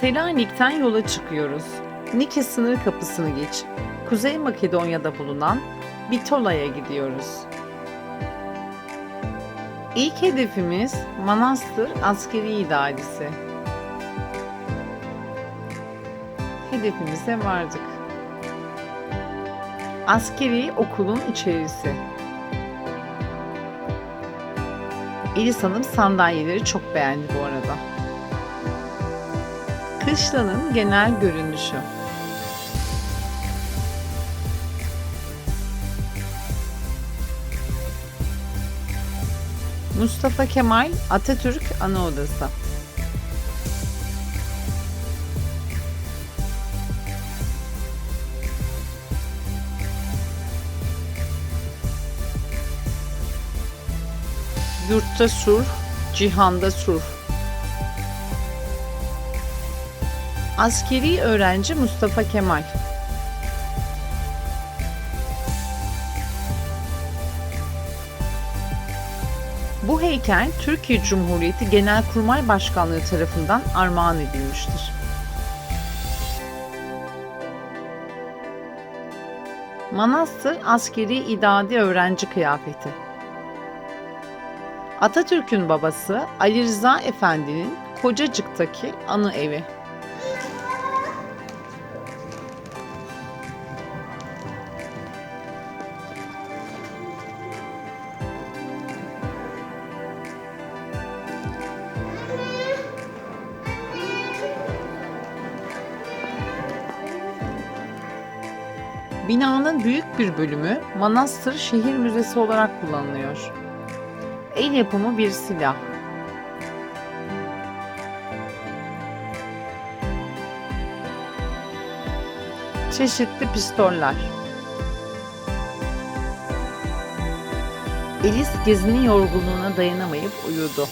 Selanik'ten yola çıkıyoruz. Nike sınır kapısını geç. Kuzey Makedonya'da bulunan Bitola'ya gidiyoruz. İlk hedefimiz Manastır Askeri İdaresi. Hedefimize vardık. Askeri okulun içerisi. Elis Hanım sandalyeleri çok beğendi bu arada. Kışlanın genel görünüşü. Mustafa Kemal Atatürk Anaodası. Yurtta sur, cihanda sur. Askeri öğrenci Mustafa Kemal. Bu heykel Türkiye Cumhuriyeti Genelkurmay Başkanlığı tarafından armağan edilmiştir. Manastır askeri idadi öğrenci kıyafeti. Atatürk'ün babası Ali Rıza Efendi'nin Kocacık'taki anı evi. Binanın büyük bir bölümü Manastır Şehir Müzesi olarak kullanılıyor. El yapımı bir silah. Çeşitli pistoller. Elis gezinin yorgunluğuna dayanamayıp uyudu.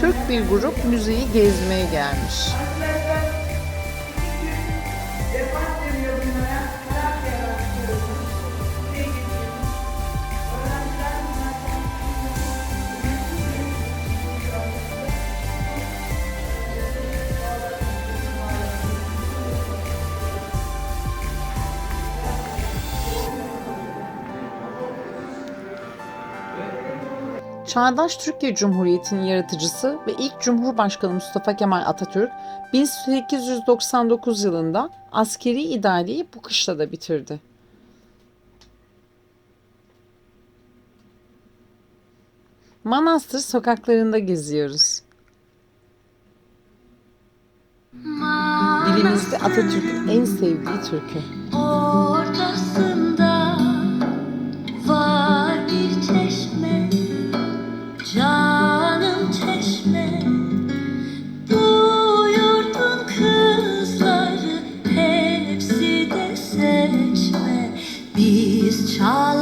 Türk bir grup müzeyi gezmeye gelmiş. Çağdaş Türkiye Cumhuriyeti'nin yaratıcısı ve ilk Cumhurbaşkanı Mustafa Kemal Atatürk 1899 yılında askeri idareyi bu kışlada bitirdi. Manastır sokaklarında geziyoruz. Dilimizde Atatürk'ün en sevdiği türkü. These çal